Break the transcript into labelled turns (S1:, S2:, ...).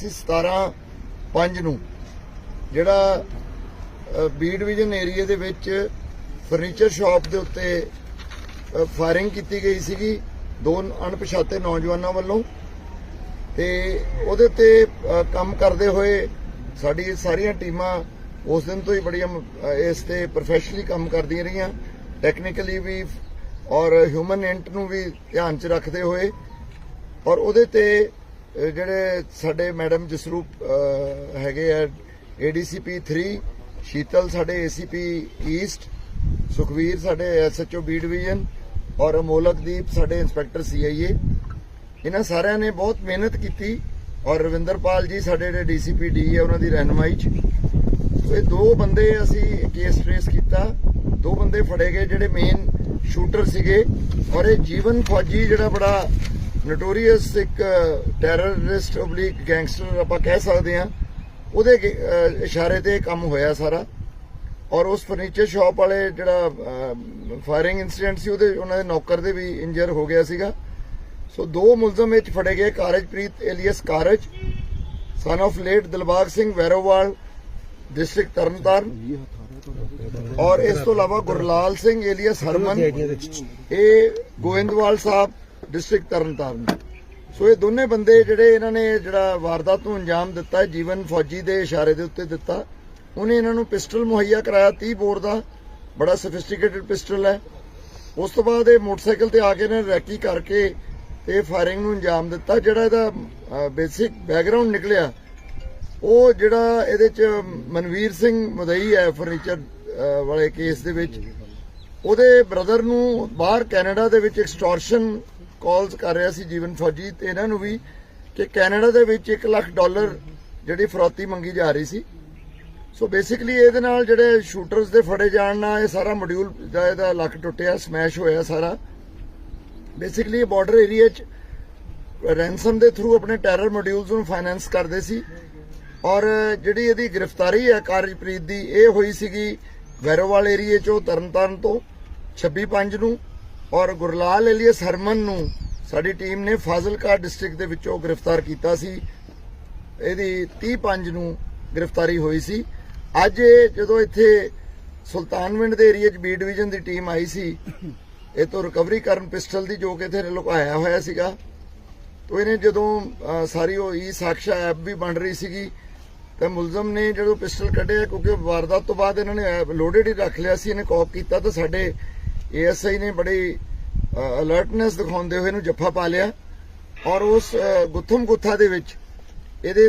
S1: ਸੀ 17 5 ਨੂੰ, ਜਿਹੜਾ B division area ਦੇ ਵਿੱਚ ਫਰਨੀਚਰ ਸ਼ਾਪ ਦੇ ਉੱਤੇ ਫਾਇਰਿੰਗ ਕੀਤੀ ਗਈ ਸੀਗੀ, ਦੋ ਅਣਪਛਾਤੇ ਨੌਜਵਾਨਾਂ ਵੱਲੋਂ। ਤੇ ਉਹਦੇ ਤੇ ਕੰਮ ਕਰਦੇ ਹੋਏ ਸਾਡੀ ਸਾਰੀਆਂ ਟੀਮਾਂ ਉਸ ਦਿਨ ਤੋਂ ਹੀ ਬੜੀਆਂ ਇਸ ਤੇ ਪ੍ਰੋਫੈਸ਼ਨਲੀ ਕੰਮ ਕਰਦੀਆਂ ਰਹੀਆਂ। ਟੈਕਨੀਕਲੀ ਵੀ, ਔਰ ਹਿਊਮਨ ਇੰਟ ਨੂੰ ਵੀ ਧਿਆਨ 'ਚ ਰੱਖਦੇ ਹੋਏ। ਔਰ ਉਹਦੇ ਤੇ ਜਿਹੜੇ ਸਾਡੇ ਮੈਡਮ ਜਸਰੂਪ ਅ, ਹੈਗੇ ਆ ਏਡੀਸੀਪੀ 3 ਸ਼ੀਤਲ ਸਾਡੇ ਏਸੀਪੀ ਈਸਟ ਸੁਖਵੀਰ ਸਾਡੇ ਐਸਐਚਓ ਬੀ ਡਿਵੀਜ਼ਨ ਔਰ ਅਮੋਲਕਦੀਪ ਸਾਡੇ ਇੰਸਪੈਕਟਰ ਸੀਆਈਏ ਇਹਨਾਂ ਸਾਰਿਆਂ ਨੇ ਬਹੁਤ ਮਿਹਨਤ ਕੀਤੀ ਔਰ ਰਵਿੰਦਰਪਾਲ ਜੀ ਸਾਡੇ ਜਿਹੜੇ ਡੀਸੀਪੀ ਡੀ ਹੈ ਉਹਨਾਂ ਦੀ ਰਹਿਨਮਾਈ 'ਚ। ਇਹ ਦੋ ਬੰਦੇ ਅਸੀਂ ਕੇਸ ਟ੍ਰੇਸ ਕੀਤਾ। ਦੋ ਬੰਦੇ ਫੜੇ ਗਏ ਜਿਹੜੇ ਮੇਨ ਸ਼ੂਟਰ ਸੀਗੇ ਔਰ ਇਹ ਜੀਵਨ ਫੌਜੀ ਜਿਹੜਾ ਬੜਾ ਨੋਟੋਰੀਅਸ ਇੱਕ ਟੈਰਰਿਸਟ ਓਬਲੀਕ ਗੈਂਗਸਟਰ ਆਪਾਂ ਕਹਿ ਸਕਦੇ ਹਾਂ। ਉਹਦੇ ਇਸ਼ਾਰੇ ਤੇ ਕੰਮ ਹੋਇਆ ਸਾਰਾ। ਔਰ ਉਸ ਫਰਨੀਚਰ ਸ਼ਾਪ ਵਾਲੇ ਜਿਹੜਾ ਫਾਇਰਿੰਗ ਇਨਸੀਡੈਂਟ ਸੀ, ਉਹਦੇ, ਉਹਨਾਂ ਦੇ ਨੌਕਰ ਦੇ ਵੀ ਇੰਜਰ ਹੋ ਗਿਆ ਸੀਗਾ। ਸੋ ਦੋ ਮੁਲਜ਼ਮ ਵਿੱਚ ਫੜੇ ਗਏ, Karajpreet alias Karaj son of late Dilbagh Singh Vairowal district Tarn Taran, ਔਰ ਇਸ ਤੋਂ ਇਲਾਵਾ ਗੁਰਲਾਲ ਸਿੰਘ ਏਲੀਅਸ ਹਰਮਨ, ਇਹ ਗੋਇੰਦਵਾਲ ਸਾਹਿਬ ਡਿਸਟ੍ਰਿਕਟ ਤਰਨਤਾਰਨ। ਸੋ ਇਹ ਦੋਨੇ ਬੰਦੇ ਜਿਹੜੇ ਇਹਨਾਂ ਨੇ ਜਿਹੜਾ ਵਾਰਦਾਤ ਨੂੰ ਅੰਜਾਮ ਦਿੱਤਾ, ਜੀਵਨ ਫੌਜੀ ਦੇ ਇਸ਼ਾਰੇ ਦੇ ਉੱਤੇ ਦਿੱਤਾ, ਉਹਨੇ ਇਹਨਾਂ ਨੂੰ ਪਿਸਟਲ ਮੁਹੱਈਆ ਕਰਾਇਆ 30 ਬੋਰ ਦਾ, ਬੜਾ ਸਫਿਸਟੀਕੇਟਡ ਪਿਸਟਲ ਹੈ। ਉਸ ਤੋਂ ਬਾਅਦ ਇਹ ਮੋਟਰਸਾਈਕਲ ਤੇ ਆ ਕੇ ਇਹਨਾਂ ਰੈਕੀ ਕਰਕੇ ਤੇ ਫਾਇਰਿੰਗ ਨੂੰ ਅੰਜਾਮ ਦਿੱਤਾ, ਜਿਹੜਾ ਇਹਦਾ ਬੇਸਿਕ ਬੈਕਗ੍ਰਾਉਂਡ ਨਿਕਲਿਆ, ਉਹ ਜਿਹੜਾ ਇਹਦੇ ਚ ਮਨਵੀਰ ਸਿੰਘ ਮਦਈ ਹੈ ਫਰਨੀਚਰ ਵਾਲੇ ਕੇਸ ਦੇ ਵਿੱਚ, ਉਹਦੇ ਬ੍ਰਦਰ ਨੂੰ ਬਾਹਰ ਕੈਨੇਡਾ ਦੇ ਵਿੱਚ ਐਕਸਟੋਰਸ਼ਨ ਕਾਲਸ ਕਰ ਰਿਹਾ ਸੀ ਜੀਵਨ ਫੌਜੀ ਤੇ ਇਹਨਾਂ ਨੂੰ ਵੀ ਕਿ ਕੈਨੇਡਾ ਦੇ ਵਿੱਚ 1 ਲੱਖ ਡਾਲਰ ਜਿਹੜੀ ਫਰੋਤੀ ਮੰਗੀ ਜਾ ਰਹੀ ਸੀ। ਸੋ ਬੇਸਿਕਲੀ ਇਹਦੇ ਨਾਲ ਜਿਹੜੇ ਸ਼ੂਟਰਸ ਦੇ ਫੜੇ ਜਾਣ ਨਾਲ ਇਹ ਸਾਰਾ ਮੋਡਿਊਲ ਦਾ ਇਹਦਾ ਲੱਕ ਟੁੱਟਿਆ ਸਮੈਸ਼ ਹੋਇਆ ਸਾਰਾ। ਬੇਸਿਕਲੀ ਬਾਰਡਰ ਏਰੀਆ 'ਚ ਰੈਂਸਮ ਦੇ ਥਰੂ ਆਪਣੇ ਟੈਰਰ ਮੋਡਿਊਲਸ ਨੂੰ ਫਾਈਨੈਂਸ ਕਰਦੇ ਸੀ। ਔਰ ਜਿਹੜੀ ਇਹਦੀ ਗ੍ਰਿਫਤਾਰੀ ਹੈ ਕਾਰਜਪ੍ਰੀਤ ਦੀ, ਇਹ ਹੋਈ ਸੀਗੀ ਵੈਰੋਵਾਲ ਏਰੀਏ 'ਚੋਂ ਤਰਨਤਾਰਨ ਤੋਂ 26/5 ਨੂੰ। ਔਰ ਗੁਰਲਾਲ ਏਲੀਅਸ ਹਰਮਨ ਨੂੰ ਸਾਡੀ ਟੀਮ ਨੇ ਫਾਜ਼ਿਲਕਾ ਡਿਸਟ੍ਰਿਕਟ ਦੇ ਵਿੱਚੋਂ ਗ੍ਰਿਫਤਾਰ ਕੀਤਾ ਸੀ। ਇਹਦੀ 30/5 ਨੂੰ ਗ੍ਰਿਫਤਾਰੀ ਹੋਈ ਸੀ। ਅੱਜ ਜਦੋਂ ਇੱਥੇ ਸੁਲਤਾਨਵਿੰਡ ਦੇ ਏਰੀਆ 'ਚ ਬੀ ਡਿਵੀਜ਼ਨ ਦੀ ਟੀਮ ਆਈ ਸੀ ਇਹ ਤੋਂ ਰਿਕਵਰੀ ਕਰਨ ਪਿਸਟਲ ਦੀ ਜੋ ਕਿ ਇੱਥੇ ਲੁਕਾਇਆ ਹੋਇਆ ਸੀਗਾ। ਤੋ ਇਹਨੇ ਜਦੋਂ ਸਾਰੀ ਉਹ ਈ ਸਾਕਸ਼ਾ ਐਪ ਵੀ ਬਣ ਰਹੀ ਸੀਗੀ, ਤਾਂ ਮੁਲਜ਼ਮ ਨੇ ਜਦੋਂ ਪਿਸਟਲ ਕੱਢਿਆ, ਕਿਉਂਕਿ ਵਾਰਦਾਤ ਤੋਂ ਬਾਅਦ ਇਹਨਾਂ ਨੇ ਲੋਡਡ ਹੀ ਰੱਖ ਲਿਆ ਸੀ, ਇਹਨੇ ਕੌਕ ਕੀਤਾ ਤਾਂ ਸਾਡੇ ਏਐਸਆਈ ਨੇ ਬੜੀ ਅਲਰਟਨੈਸ ਦਿਖਾਉਂਦੇ ਹੋਏ ਇਹਨੂੰ ਜੱਫਾ ਪਾ ਲਿਆ। ਔਰ ਉਸ ਗੁੱਥਮ ਗੁੱਥਾ ਦੇ ਵਿੱਚ ਇਹਦੇ